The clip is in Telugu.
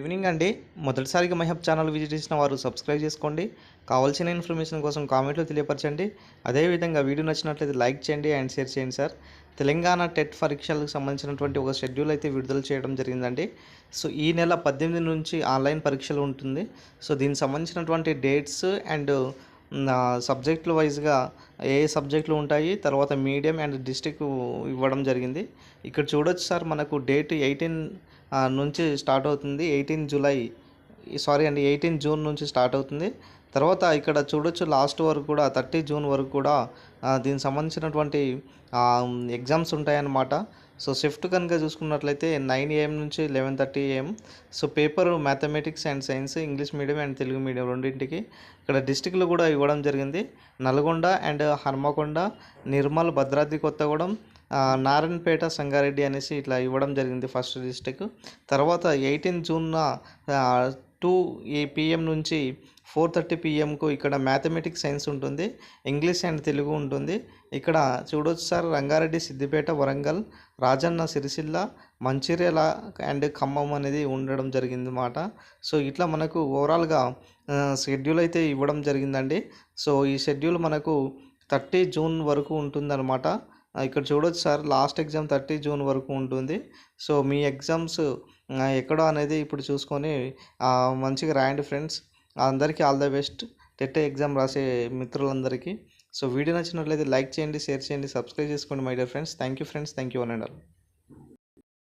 ఈవినింగ్ అండి. మొదటిసారిగా మహబ్ ఛానల్ విజిట్ చేసిన వారు సబ్స్క్రైబ్ చేసుకోండి. కావాల్సిన ఇన్ఫర్మేషన్ కోసం కామెంట్లో తెలియపరచండి. అదేవిధంగా వీడియో నచ్చినట్లయితే లైక్ చేయండి అండ్ షేర్ చేయండి సార్. తెలంగాణ టెట్ పరీక్షలకు సంబంధించినటువంటి ఒక షెడ్యూల్ అయితే విడుదల చేయడం జరిగిందండి. సో ఈ నెల పద్దెనిమిది నుంచి ఆన్లైన్ పరీక్షలు ఉంటుంది. సో దీనికి సంబంధించినటువంటి డేట్స్ అండ్ సబ్జెక్టుల వైజ్గా ఏ సబ్జెక్టులు ఉంటాయి తర్వాత మీడియం అండ్ డిస్టిక్ ఇవ్వడం జరిగింది. ఇక్కడ చూడొచ్చు సార్ మనకు డేట్ ఎయిటీన్ నుంచి స్టార్ట్ అవుతుంది. ఎయిటీన్ జూలై సారీ అండి ఎయిటీన్ జూన్ నుంచి స్టార్ట్ అవుతుంది. తర్వాత ఇక్కడ చూడొచ్చు లాస్ట్ వరకు కూడా థర్టీ జూన్ వరకు కూడా దీనికి సంబంధించినటువంటి ఎగ్జామ్స్ ఉంటాయన్నమాట. సో షిఫ్ట్ కనుక చూసుకున్నట్లయితే నైన్ ఏఎం నుంచి eleven thirty AM. So paper mathematics and science English medium and Telugu medium రెండింటికి. ఇక్కడ డిస్టిక్లు కూడా ఇవ్వడం జరిగింది. నల్గొండ అండ్ హన్మకొండ నిర్మల్ భద్రాద్రి కొత్తగూడెం నారాయణపేట సంగారెడ్డి అనేసి ఇట్లా ఇవ్వడం జరిగింది ఫస్ట్ డిస్టిక్. తర్వాత ఎయిటీన్ జూన్న టూ ఈ పిఎం నుంచి ఫోర్ థర్టీ పిఎంకు ఇక్కడ మ్యాథమెటిక్స్ సైన్స్ ఉంటుంది ఇంగ్లీష్ అండ్ తెలుగు ఉంటుంది. ఇక్కడ చూడొచ్చు సార్ రంగారెడ్డి సిద్దిపేట వరంగల్ రాజన్న సిరిసిల్ల మంచిర్యాల అండ్ ఖమ్మం అనేది ఉండడం జరిగింది అన్నమాట సో ఇట్లా మనకు ఓవరాల్గా షెడ్యూల్ అయితే ఇవ్వడం జరిగిందండి. సో ఈ షెడ్యూల్ మనకు థర్టీ జూన్ వరకు ఉంటుందన్నమాట. ఇక్కడ చూడొచ్చు sir last exam thirty June వరకు ఉంటుంది. సో మీ ఎగ్జామ్స్ ఎక్కడో అనేది ఇప్పుడు చూసుకొని మంచిగా రాయండి ఫ్రెండ్స్ అందరికీ all the best. TET exam రాసే మిత్రులందరికీ. సో వీడియో నచ్చినట్లయితే లైక్ చేయండి షేర్ చేయండి సబ్స్క్రైబ్ చేసుకోండి my dear friends. Thank you friends thank you one and all.